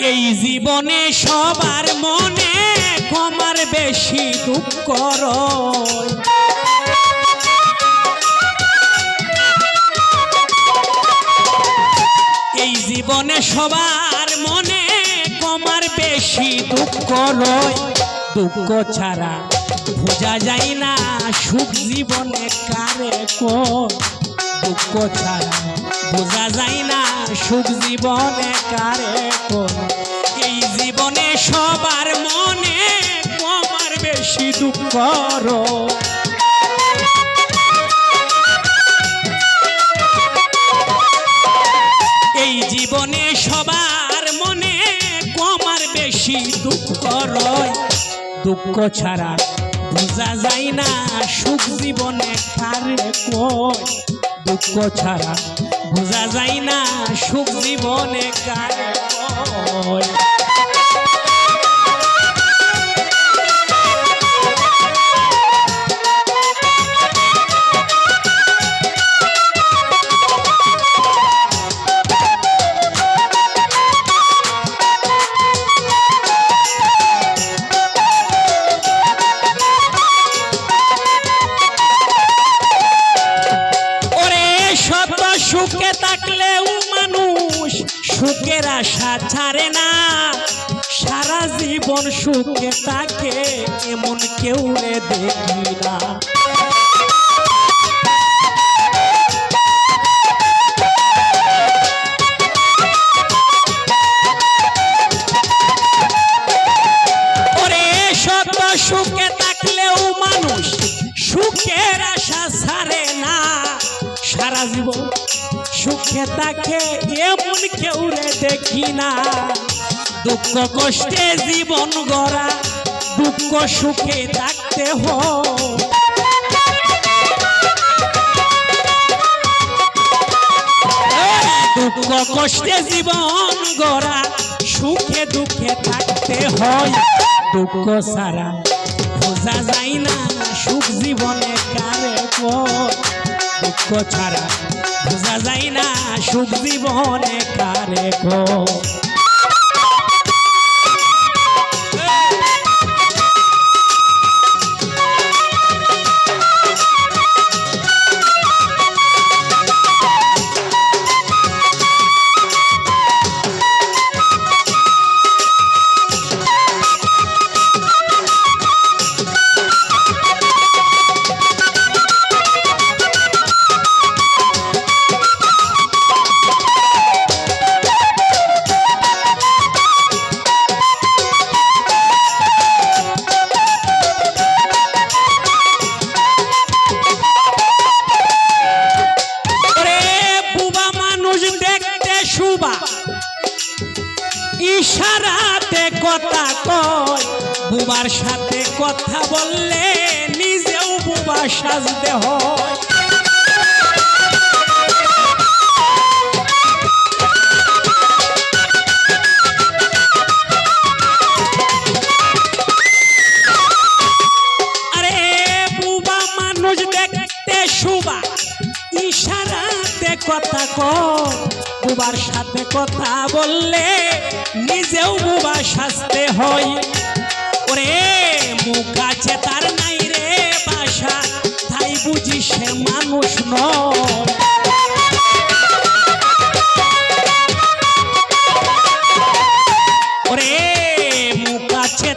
এই জীবনে সবার মনে কমার বেশি দুঃখ রয়। এই জীবনে সবার মনে কমার বেশি দুঃখ রয়। দুঃখ ছাড়া বোঝা যায় না, সুখ জীবনে কারে দুঃখ ছাড়া বোঝা যায় না সুখ জীবনে কারে এই জীবনে সবার মনে কমার বেশি দুঃখ এই জীবনে সবার মনে কমার বেশি দুঃখ রয় দুঃখ ছাড়া বোঝা যায় না সুখ জীবনে কারে দুঃখ ছাড়া বোঝা যায় না সুখ জীবনে কারে? আশা ছাড়ে না। সারা জীবন সুখে তাকে এমন কেউ দেখি না। সুখে থাকে এমন কেউ রে দেখি না। দুঃখ কষ্টে জীবন গড়া, দুঃখ সুখে থাকতে হয়। দুঃখ কষ্টে জীবন গড়া, সুখে দুঃখে থাকতে হয়। দুঃখ সারা বোঝা যায় না, সুখ জীবনে কারে কয় দুঃখ ছাড়া বোঝা যায় না সুখ জীবনে কারে কয় বুবার সাথে কথা বললে নিজেও বুবা সাজতে হয়। কথা সাথে কথা বললে নিজেও বুবা সাজতে হয়। ওরে, মুখ আছে তার নাই রে বাসা। তাই বুঝি সে মানুষ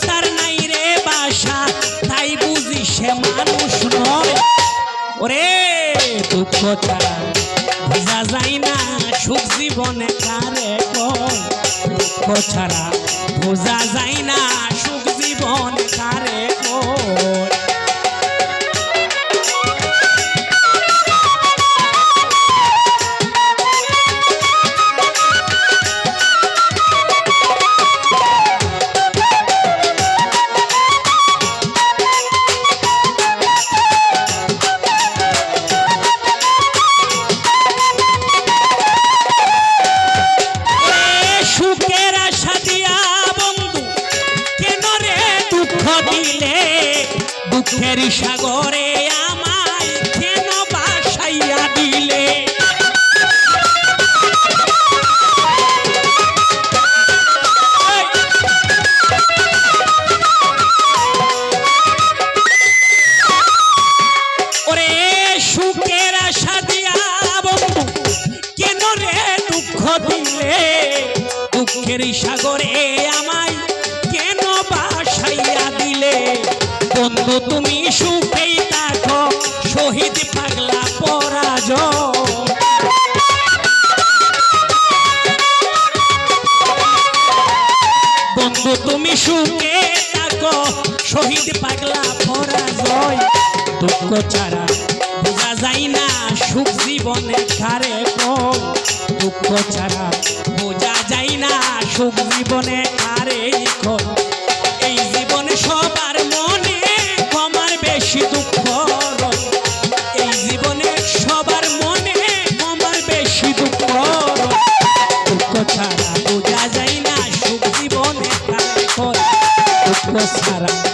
তার নাই রে বাসা। ওরে বোঝা যায় না জীবনে ছাড়া বোঝা যায় না প্রেমের সাগরে আমায় কেন বাসাইয়া দিলে? ওরে কেন রে দুঃখ দিলে? সাগরে আমায় কেন বাসাইয়া বন্ধু তুমি সুখেই থাকো, শহীদ পাগলা পরাজয়। বন্ধু, তুমি সুখে থাকো, শহীদ পাগলা পরাজয়। দুঃখ ছাড়া বোঝা যায় না, সুখ জীবনে কারে দুঃখ ছাড়া বোঝা যায় না, সুখ জীবনে কারে কয় দুঃখ